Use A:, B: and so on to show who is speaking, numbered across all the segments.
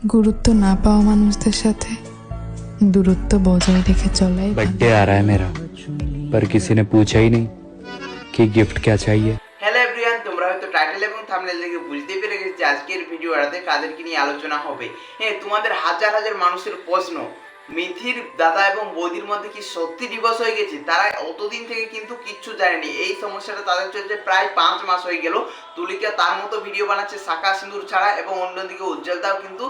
A: গুরুত্ব না পাওয়া মানুষদের সাথে দূরত্ব বজায় রেখে চলাই ভালো।
B: बर्थडे आ रहा है मेरा पर किसी ने पूछा ही नहीं कि गिफ्ट क्या चाहिए
C: হ্যালো এভরিওয়ান তোমরা হয়তো টাইটেল এবং থাম্বনেল দেখে বুঝতে পেরে গেছো যে আজকের ভিডিওটাতে কাদেরকে নিয়ে আলোচনা হবে হ্যাঁ তোমাদের হাজার হাজার মানুষের প্রশ্ন মিথির দাদা এবং বৌদির মধ্যে কি সত্যি ডিভোর্স হয়ে গেছে? তারা অতদিন থেকে কিন্তু কিচ্ছু জানেনি। এই সমস্যাটা তাদের চলছে প্রায় পাঁচ মাস হয়ে গেল। তুলিকা তার মতো ভিডিও বানাচ্ছে শাখা সিঁদুর ছাড়া এবং অন্যদিকে উজ্জ্বলতাও কিন্তু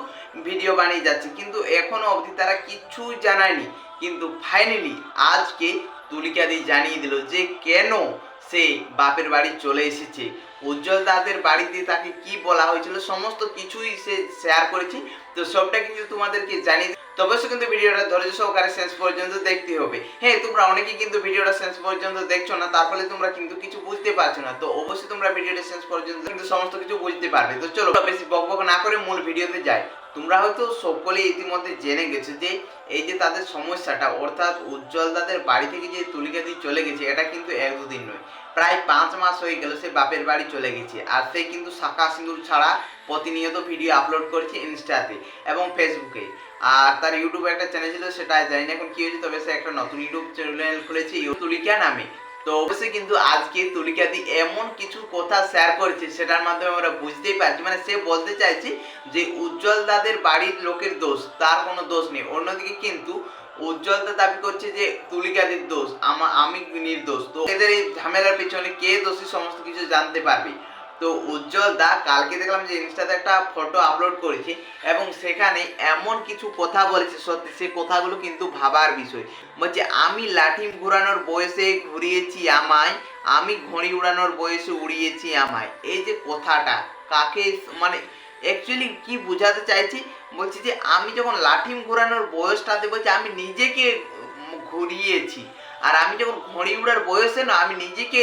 C: ভিডিও বানিয়ে যাচ্ছে। কিন্তু এখনও অবধি তারা কিচ্ছুই জানায়নি। কিন্তু ফাইনালি আজকে তুলিকা দিয়ে জানিয়ে দিল যে কেন সে বাপের বাড়ি চলে এসেছে। উজ্জ্বল দাদের বাড়িতে তাকে কি বলা হয়েছিল, সমস্ত কিছুই সে শেয়ার করেছে। তো সবটা কিন্তু তোমাদেরকে জানিয়ে তো অবশ্যই কিন্তু ভিডিওটা ধৈর্য সহকারে শেষ পর্যন্ত দেখতে হবে। হ্যাঁ তোমরা অনেকেই কিন্তু ভিডিওটা শেষ পর্যন্ত দেখছ না, তার ফলে তোমরা কিন্তু কিছু বুঝতে পারছ না। তো অবশ্যই তোমরা ভিডিওটা শেষ পর্যন্ত কিন্তু সমস্ত কিছু বুঝতে পারবে। তো চলো বেশি বক বক না করে মূল ভিডিওতে যাই। তোমরা হয়তো সকলেই ইতিমধ্যে জেনে গেছো যে, এই যে তাদের সমস্যাটা, অর্থাৎ উজ্জ্বল দাদের বাড়ি থেকে যে তুলিকা দিয়ে চলে গেছে, এটা কিন্তু এক দুদিন নয়। প্রায় পাঁচ মাস হয়ে গেল সে বাপের বাড়ি চলে গেছে। আর সে কিন্তু শাখা সিঁদুর ছাড়া প্রতিনিয়ত ভিডিও আপলোড করছে ইনস্টাতে এবং ফেসবুকে। আর তার ইউটিউবে একটা চ্যানেল ছিল, সেটা জানি না এখন কি হয়েছে, তবে সে একটা নতুন ইউটিউব চ্যানেল খুলেছে তুলিকা নামে। তো অবশ্যই কিন্তু আজকে তুলিকা দি এমন কিছু কথা শেয়ার করেছে, সেটার মাধ্যমে আমরা বুঝতেই পারছি। মানে সে বলতে চাইছে যে, উজ্জ্বল দাদের বাড়ির লোকের দোষ, তার কোনো দোষ নেই। অন্যদিকে কিন্তু উজ্জ্বলতা দাবি করছে যে তুলিকাদের দোষ, আমা নির্দোষ তো এদের এই ঝামেলার পেছনে কে দোষী সমস্ত কিছু জানতে পারবে। তো উজ্জ্বল দা কালকে দেখলাম যে ইনস্টাতে একটা ফটো আপলোড করেছে এবং সেখানে এমন কিছু কথা বলেছে, সত্যি সে কথাগুলো কিন্তু ভাবার বিষয়। বলছে, আমি লাঠি ঘোরানোর বয়সে ঘুরিয়েছি আমায়, আমি ঘড়ি উড়ানোর বয়সে উড়িয়েছি আমায়। এই যে কথাটা, কাকে মানে অ্যাকচুয়ালি কি বোঝাতে চাইছি? বলছি যে আমি যখন লাঠিম ঘোরানোর বয়সটাতে বলছি আমি নিজেকে ঘুরিয়েছি। আর আমি যখন ঘড়ি উড়ার বয়সে না, আমি নিজেকে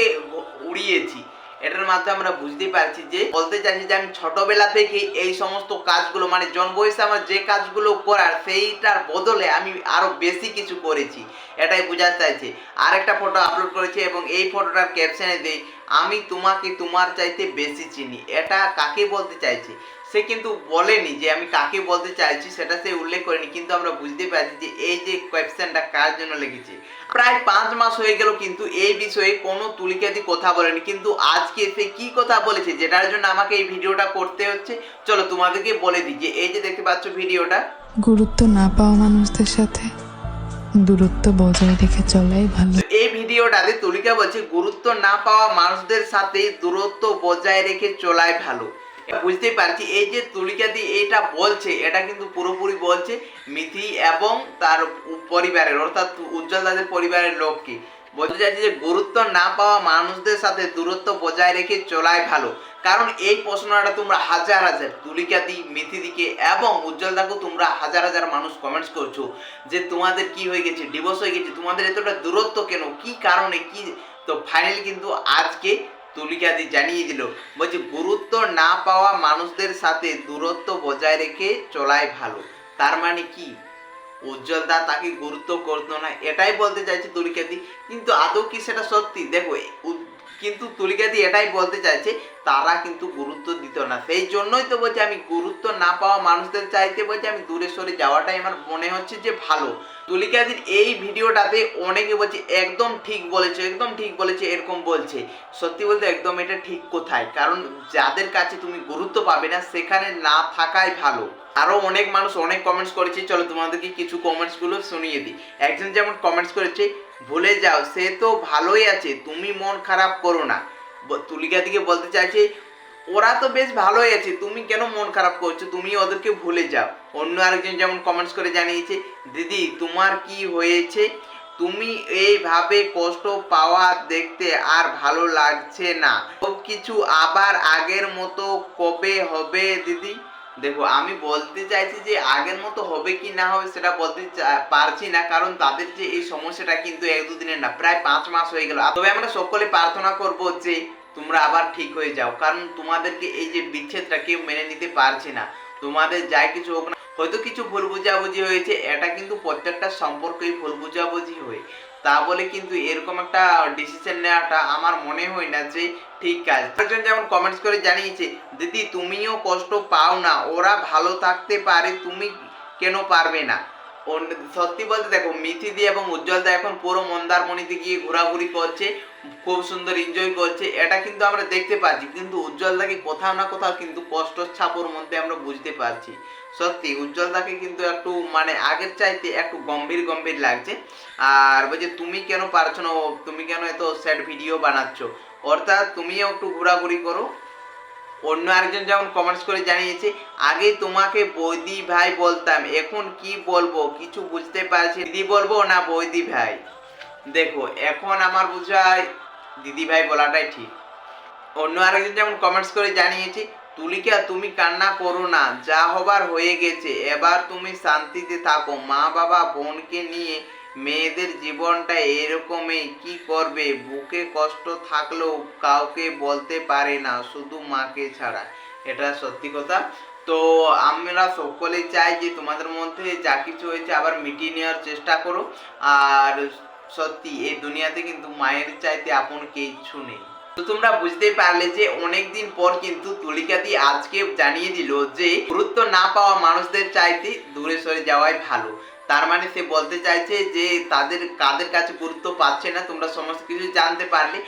C: উড়িয়েছি। এটার মাধ্যমে আমরা বুঝতে পারছি যে, বলতে চাইছি যে আমি ছোটবেলা থেকেই এই সমস্ত কাজগুলো মানে জন বয়সে আমার যে কাজগুলো করার, সেইটার বদলে আমি আরও বেশি কিছু করেছি। এটাই বোঝাতে চাইছে। আরেকটা ফটো আপলোড করেছি এবং এই ফটোটার ক্যাপশনে দেই আমি তোমাকে তোমার চাইতে বেশি চিনি। এটা কাকে বলতে চাইছে? সে কিন্তু বলেনি যে আমি কাকে বলতে চাইছি, সেটা সে উল্লেখ করেনি। কিন্তু আমরা বুঝতে পারছি যে এই যে কোয়েশ্চেনটা কার জন্য লেগেছে। প্রায় পাঁচ মাস হয়ে গেল কিন্তু এই বিষয়ে কোনো তুলিকাতি কথা বলেনি। কিন্তু আজকে সে কি কথা বলেছে যেটার জন্য আমাকে এই ভিডিওটা করতে হচ্ছে? চলো তোমাদেরকে বলে দিই যে এই যে দেখতে পাচ্ছ ভিডিওটা।
A: গুরুত্ব না পাওয়া মানুষদের সাথে দূরত্ব বজায় রেখে চলাই ভালো।
C: এই ভিডিওটাতে তুলিকা বলছে, গুরুত্ব না পাওয়া মানুষদের সাথে দূরত্ব বজায় রেখে চলাই ভালো। বুঝতেই পারছি, এই যে তুলিকা দি এটা বলছে, এটা কিন্তু পুরোপুরি বলছে মিথি এবং তার পরিবারের, অর্থাৎ উজ্জ্বল দাদের পরিবারের লোককে। বলতে চাইছে যে গুরুত্ব না পাওয়া মানুষদের সাথে দূরত্ব বজায় রেখে চলাই ভালো। কারণ এই প্রশ্নটা তোমরা হাজার হাজার তুলিকা দি মিথি দিকে এবং উজ্জ্বল দাকেও তোমরা হাজার হাজার মানুষ কমেন্টস করছ যে তোমাদের কি হয়ে গেছে ডিভোর্স হয়ে গেছে, তোমাদের এতটা দূরত্ব কেন, কি কারণে, কি? তো ফাইনালি কিন্তু আজকে তুলিকা দি জানিয়ে দিল, বলছে গুরুত্ব না পাওয়া মানুষদের সাথে দূরত্ব বজায় রেখে চলাই ভালো। তার মানে কি? উজ্জ্বল দা তাকে গুরুত্ব করতো না, এটাই বলতে চাইছে তুলিকাদি কিন্তু আদৌ কি সেটা সত্যি? দেখো কিন্তু তুলিকাদি এটাই বলতে চাইছে, তারা কিন্তু গুরুত্ব দিত না। সেই জন্যই তো বলছে, আমি গুরুত্ব না পাওয়া মানুষদের চাইতে বলছে, আমি দূরে সরে যাওয়াটাই আমার মনে হচ্ছে যে ভালো। তুলিকাদির এই ভিডিওটাতে অনেকে বলছে, একদম ঠিক বলেছে, একদম ঠিক বলেছে, এরকম বলছে। সত্যি বলতে একদম এটা ঠিক কোথায়? কারণ যাদের কাছে তুমি গুরুত্ব পাবে না, সেখানে না থাকাই ভালো। আরও অনেক মানুষ অনেক কমেন্টস করেছে, চলো তোমাদেরকে কিছু কমেন্টসগুলো শুনিয়ে দিই। একজন যেমন কমেন্টস করেছে ভুলে যাও, সে তো ভালোই আছে, তুমি মন খারাপ করো না। তুলিকা দিকে বলতে চাইছে, ওরা তো বেশ ভালোই আছে, তুমি কেন মন খারাপ করছ? তুমি ওদেরকে ভুলে যাও। অন্য আরেকজন যেমন কমেন্টস করে জানিয়েছে, দিদি, তোমার কি হয়েছে? তুমি এইভাবে কষ্ট পাওয়া দেখতে আর ভালো লাগছে না। সব কিছু আবার আগের মতো কবে হবে, দিদি? দেখো, আমি বলতে চাইছি যে আগের মতো হবে কি না হবে সেটা বলতে পারছি না, কারণ তাদের যে এই সমস্যাটা কিন্তু এক দুদিনের না, প্রায় পাঁচ মাস হয়ে গেল। তবে আমরা সকলে প্রার্থনা করব যে তোমরা আবার ঠিক হয়ে যাও, কারণ তোমাদেরকে এই যে বিচ্ছেদটা কেউ মেনে নিতে পারছে না। তোমাদের যাই কিছু হোক না, হয়তো কিছু ভুল বুঝাবুঝি হয়েছে, এটা কিন্তু প্রত্যেকটা সম্পর্কেই ভুল বুঝাবুঝি হয়। তা বলে কিন্তু এরকম একটা ডিসিশন নেওয়াটা আমার মনে হয় না যে ঠিক কাজ। একজন যেমন কমেন্টস করে জানিয়েছে, দিদি, তুমিও কষ্ট পাও না, ওরা ভালো থাকতে পারে, তুমি কেন পারবে না? সত্যি বলতে দেখো মিথিদি এবং উজ্জ্বল দা এখন পুরো মন্দারমণিতে গিয়ে ঘোরাঘুরি করছে, খুব সুন্দর এনজয় করছে। এটা কিন্তু আমরা দেখতে পাচ্ছি, কিন্তু উজ্জ্বল উজ্জ্বলদাকে কোথাও না কোথাও কিন্তু কষ্ট ছাপর মধ্যে আমরা বুঝতে পারছি। সত্যি, উজ্জ্বল উজ্জ্বলদাকে কিন্তু একটু মানে আগের চাইতে একটু গম্ভীর গম্ভীর লাগছে। আর বলছে, তুমি কেন পারছ না? তুমি কেন এত স্যাড ভিডিও বানাচ্ছ? অর্থাৎ তুমিও একটু ঘোরাঘুরি করো। অন্য আরেকজন যেমন কমেন্টস করে জানিয়েছে, আগে তোমাকে বৈদি ভাই বলতাম, এখন কি বলব? কিছু বুঝতে পারছি দিদি বলব না বৈদি ভাই? দেখো, এখন আমার বোঝায় দিদি ভাই বলাটাই ঠিক। অন্য আরেকজন যেমন কমেন্টস করে জানিয়েছে তুলিকা, তুমি কান্না করো না, যা হবার হয়ে গেছে, এবার তুমি শান্তিতে থাকো। মা বাবা, বোনকে নিয়ে মেয়েদের জীবনটা এরকমই, কি করবে? বুকে কষ্ট থাকলেও কাউকে বলতে পারে না, শুধু মাকে ছাড়া। এটা সত্যি কথা। তো আমরা সকলেই চাই যে তোমাদের মধ্যে যা কিছু হয়েছে আবার মিটিয়ে নেওয়ার চেষ্টা করো। আর সত্যি, এই দুনিয়াতে কিন্তু মায়ের চাইতে আপন কিচ্ছু নেই। তো তোমরা বুঝতেই পারলে যে অনেকদিন পর কিন্তু তুলিকাদি আজকে জানিয়ে দিল যে গুরুত্ব না পাওয়া মানুষদের চাইতে দূরে সরে যাওয়াই ভালো। তার মানে সে বলতে চাইছে যে তাদের কাদের কাছে গুরুত্ব পাচ্ছে না, তোমরা সমস্ত কিছু জানতে পারলে।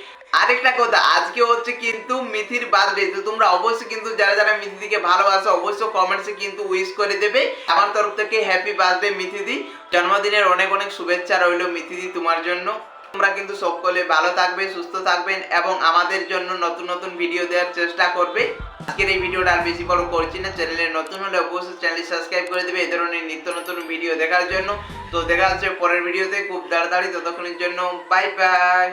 C: আরেকটা কথা, আজকে হচ্ছে কিন্তু মিথির বার্থডে তো তোমরা অবশ্যই কিন্তু যারা যারা মিথিদিকে ভালোবাসো, অবশ্যই কমেন্টসে কিন্তু উইশ করে দেবে। আমার তরফ থেকে হ্যাপি বার্থডে মিথিদি। জন্মদিনের অনেক অনেক শুভেচ্ছা রইল মিথিদি তোমার জন্য। তোমরা কিন্তু সকলে ভালো থাকবে, সুস্থ থাকবেন এবং আমাদের জন্য নতুন নতুন ভিডিও দেওয়ার চেষ্টা করবে। আজকের এই ভিডিওটা আর বেশি বড় করছি না চ্যানেলে নতুন হলে অবশ্যই চ্যানেল সাবস্ক্রাইব করে দেবে, এই ধরনের নিত্য নতুন ভিডিও দেখার জন্য। তো দেখা হচ্ছে পরের ভিডিওতে খুব তাড়াতাড়ি, ততক্ষণের জন্য বাই বাই